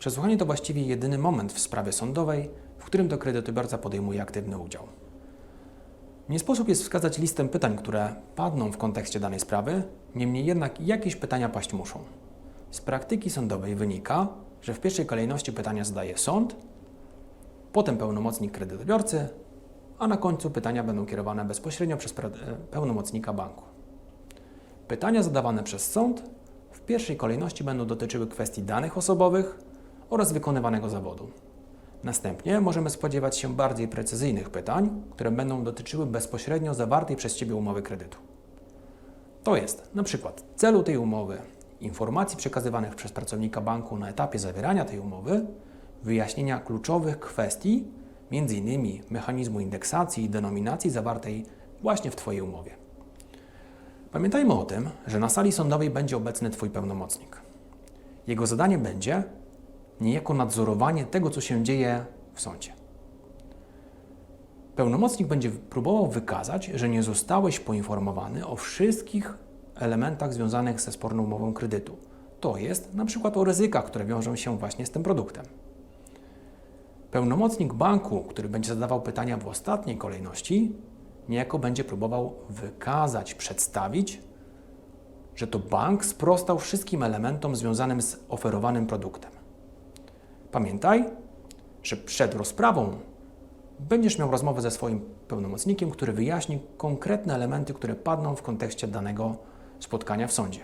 Przesłuchanie to właściwie jedyny moment w sprawie sądowej, w którym to kredytobiorca podejmuje aktywny udział. Nie sposób jest wskazać listę pytań, które padną w kontekście danej sprawy, niemniej jednak jakieś pytania paść muszą. Z praktyki sądowej wynika, że w pierwszej kolejności pytania zadaje sąd, potem pełnomocnik kredytobiorcy, a na końcu pytania będą kierowane bezpośrednio przez e, pełnomocnika banku. Pytania zadawane przez sąd w pierwszej kolejności będą dotyczyły kwestii danych osobowych oraz wykonywanego zawodu. Następnie możemy spodziewać się bardziej precyzyjnych pytań, które będą dotyczyły bezpośrednio zawartej przez Ciebie umowy kredytu. To jest na przykład celu tej umowy, informacji przekazywanych przez pracownika banku na etapie zawierania tej umowy, wyjaśnienia kluczowych kwestii, m.in. mechanizmu indeksacji i denominacji zawartej właśnie w Twojej umowie. Pamiętajmy o tym, że na sali sądowej będzie obecny Twój pełnomocnik. Jego zadanie będzie niejako nadzorowanie tego, co się dzieje w sądzie. Pełnomocnik będzie próbował wykazać, że nie zostałeś poinformowany o wszystkich elementach związanych ze sporną umową kredytu. To jest na przykład o ryzykach, które wiążą się właśnie z tym produktem. Pełnomocnik banku, który będzie zadawał pytania w ostatniej kolejności, niejako będzie próbował wykazać, przedstawić, że to bank sprostał wszystkim elementom związanym z oferowanym produktem. Pamiętaj, że przed rozprawą będziesz miał rozmowę ze swoim pełnomocnikiem, który wyjaśni konkretne elementy, które padną w kontekście danego spotkania w sądzie.